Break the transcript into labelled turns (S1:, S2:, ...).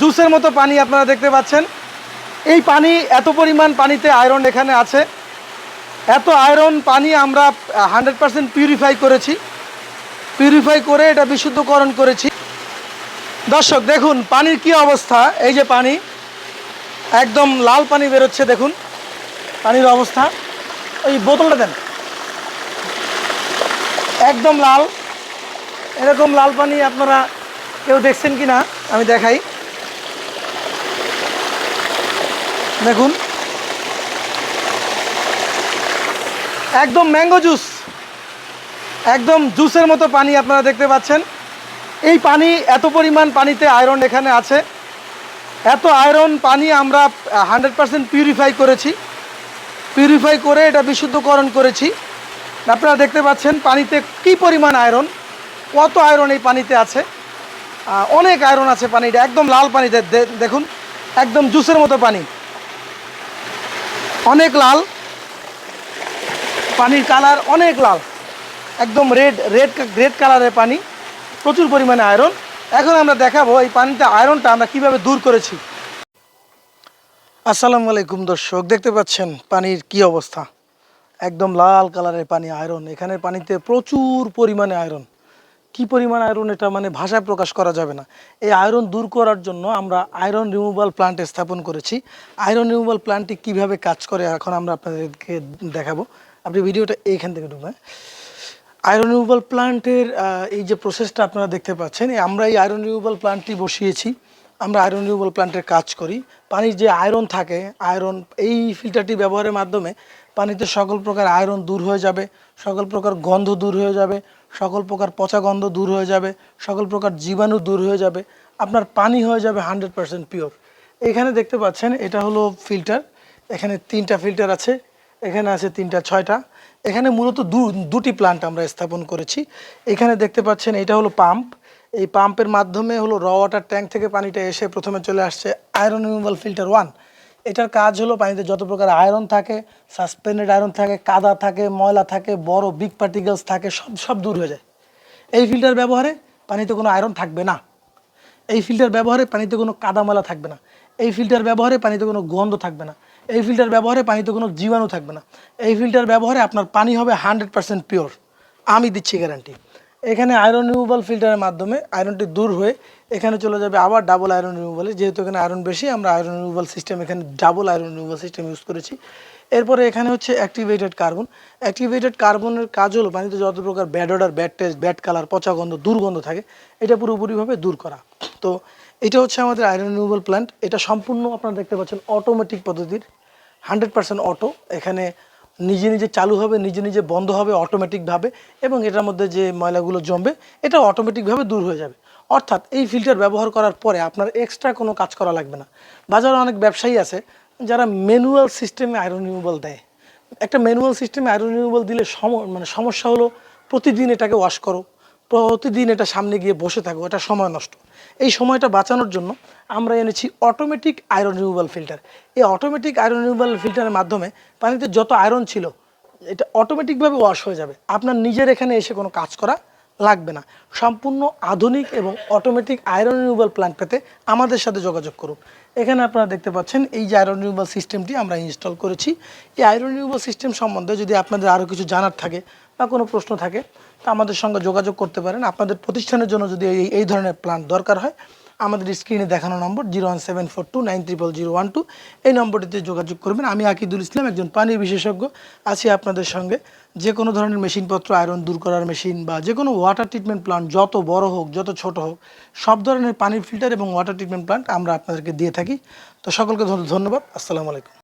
S1: জুসের মতো পানি আপনারা দেখতে পাচ্ছেন। এই পানি, এত পরিমাণ পানিতে আয়রন এখানে আছে। এত আয়রন পানি আমরা হান্ড্রেড পারসেন্ট পিউরিফাই করেছি। পিউরিফাই করে এটা বিশুদ্ধকরণ করেছি। দর্শক, দেখুন, পানির কি অবস্থা? এই যে পানি, একদম লাল পানি বেরোচ্ছে, দেখুন। পানির অবস্থা। ওই বোতলটা দেন। একদম লাল। এরকম লাল পানি আপনারা কেউ দেখছেন কি না আমি দেখাই। দেখুন। একদম ম্যাঙ্গো জুস। একদম জুসের মতো পানি আপনারা দেখতে পাচ্ছেন। এই পানি, এত পরিমাণ পানিতে আয়রন এখানে আছে। এত আয়রন পানি আমরা হান্ড্রেড পারসেন্ট পিউরিফাই করেছি। পিউরিফাই করে এটা বিশুদ্ধকরণ করেছি। আপনারা দেখতে পাচ্ছেন পানিতে কি পরিমাণ আয়রন, কত আয়রন এই পানিতে আছে। অনেক আয়রন আছে পানিটা একদম লাল পানিতে দেখুন, একদম জুসের মতো পানি। অনেক লাল। পানির কালার অনেক লাল। একদম রেড রেড রেড কালারের পানি। প্রচুর পরিমাণে আয়রন এখন আমরা দেখাবো এই পানিতে আয়রনটা আমরা কীভাবে দূর করেছি। আসসালামু আলাইকুম দর্শক, দেখতে পাচ্ছেন পানির কি অবস্থা? একদম লাল কালারের পানি আয়রন এখানে পানিতে প্রচুর পরিমাণে আয়রন কি পরিমাণ আয়রন এটা মানে ভাষায় প্রকাশ করা যাবে না? এই আয়রন দূর করার জন্য আমরা আয়রন রিমুভাল প্লান্ট স্থাপন করেছি। আয়রন রিমুভাল প্লান্টটি কীভাবে কাজ করে এখন আমরা আপনাদেরকে দেখাবো। আপনি ভিডিওটা এইখান থেকে ঢুকবেন। আয়রন রিমুভাল প্লান্টের এই যে প্রসেসটা আপনারা দেখতে পাচ্ছেন আমরা এই আয়রন রিমুভাল প্লান্টটি বসিয়েছি। আমরা আয়রন রিমুভাল প্লান্টের কাজ করি। পানির যে আয়রন থাকে আয়রন এই ফিল্টারটি ব্যবহারের মাধ্যমে পানিতে সকল প্রকার আয়রন দূর হয়ে যাবে, সকল প্রকার গন্ধ দূর হয়ে যাবে, সকল প্রকার পচা গন্ধ দূর হয়ে যাবে, সকল প্রকার জীবাণু দূর হয়ে যাবে, আপনার পানি হয়ে যাবে হান্ড্রেড পারসেন্ট পিওর এখানে দেখতে পাচ্ছেন, এটা হলো ফিল্টার এখানে তিনটা ফিল্টার আছে, এখানে আছে তিনটা, ছয়টা। এখানে মূলত দু, দুটি প্লান্ট আমরা স্থাপন করেছি। এখানে দেখতে পাচ্ছেন, এটা হলো পাম্প এই পাম্পের মাধ্যমে হলো র ওয়াটার ট্যাঙ্ক থেকে পানিটা এসে প্রথমে চলে আসছে আয়রন রিমুভাল ফিল্টার ওয়ান এটার কাজ হলো পানিতে যত প্রকার আয়রন থাকে সাসপেন্ডেড আয়রন থাকে, কাদা থাকে, ময়লা থাকে, বড় বিগ পার্টিকেলস থাকে, সব সব দূর হয়ে যায়। এই ফিল্টার ব্যবহারে পানিতে কোনো আয়রন থাকবে না। এই ফিল্টার ব্যবহারে পানিতে কোনো কাদামালা থাকবে না। এই ফিল্টার ব্যবহারে পানিতে কোনো গন্ধ থাকবে না। এই ফিল্টার ব্যবহারে পানিতে কোনো জীবাণু থাকবে না। এই ফিল্টার ব্যবহারে আপনার পানি হবে হান্ড্রেড পার্সেন্ট পিওর আমি দিচ্ছি গ্যারান্টি এখানে আয়রন রিমুভাল ফিল্টারের মাধ্যমে আয়রনটি দূর হয়ে এখানে চলে যাবে আবার ডাবল আয়রন রিমুভালে যেহেতু এখানে আয়রন বেশি, আমরা আয়রন রিমুভাল সিস্টেম এখানে double iron removal system use করেছি। এরপরে এখানে হচ্ছে অ্যাক্টিভেটেড কার্বন অ্যাক্টিভেটেড কার্বনের কাজ হলো পানিতে যত প্রকার bad odour bad taste bad colour পচা গন্ধ, দুর্গন্ধ থাকে, এটা পুরোপুরিভাবে দূর করা। তো এটা হচ্ছে আমাদের আয়রন রিমুভাল প্ল্যান্ট এটা সম্পূর্ণ আপনারা দেখতে পাচ্ছেন অটোমেটিক পদ্ধতির। হান্ড্রেড পার্সেন্ট অটো এখানে নিজে নিজে চালু হবে, নিজে নিজে বন্ধ হবে অটোমেটিকভাবে এবং এটার মধ্যে যে ময়লাগুলো জমবে, এটা অটোমেটিকভাবে দূর হয়ে যাবে। অর্থাৎ এই ফিল্টার ব্যবহার করার পরে আপনার এক্সট্রা কোনো কাজ করা লাগবে না। বাজারে অনেক ব্যবসায়ী আছে, যারা ম্যানুয়াল সিস্টেমে আয়রন রিমুভাল দেয়। একটা ম্যানুয়াল সিস্টেমে আয়রন রিমুভাল দিলে সম মানে সমস্যা হলো প্রতিদিন এটাকে ওয়াশ করো। প্রতিদিন এটা সামনে গিয়ে বসে থাকো, এটা সময় নষ্ট। এই সময়টা বাঁচানোর জন্য আমরা এনেছি অটোমেটিক আয়রন রিমুভাল ফিল্টার এই অটোমেটিক আয়রন রিমুভাল ফিল্টারের মাধ্যমে পানিতে যত আয়রন ছিল, এটা অটোমেটিকভাবে ওয়াশ হয়ে যাবে। আপনার নিজের এখানে এসে কোনো কাজ করা লাগবে না। সম্পূর্ণ আধুনিক এবং অটোমেটিক আয়রন রিমুভাল প্ল্যান্ট পেতে আমাদের সাথে যোগাযোগ করুন। এখানে আপনারা দেখতে পাচ্ছেন, এই যে আয়রন রিমুভাল সিস্টেমটি আমরা ইনস্টল করেছি। এই আয়রন রিমুভাল সিস্টেম সম্বন্ধে যদি আপনাদের আরও কিছু জানার থাকে বা কোনো প্রশ্ন থাকে আমাদের সঙ্গে যোগাযোগ করতে পারেন। আপনাদের প্রতিষ্ঠানের জন্য যদি এই এই ধরনের প্ল্যান দরকার হয়, আমাদের স্ক্রিনে দেখানো number zero one seven four two nine triple zero one two. এই নম্বরটিতে যোগাযোগ করবেন। আমি আকিদুল ইসলাম, একজন পানি বিশেষজ্ঞ। আছি আপনাদের সঙ্গে। যে কোনো ধরনের মেশিনপত্র আয়রন দূর করার মেশিন বা যে কোনো ওয়াটার ট্রিটমেন্ট প্লান্ট যত বড় হোক, যত ছোট হোক, সব ধরনের পানির ফিল্টার এবং ওয়াটার ট্রিটমেন্ট প্লান্ট আমরা আপনাদেরকে দিয়ে থাকি। তো সকলকে ধন্য- ধন্যবাদ। আসসালামু আলাইকুম।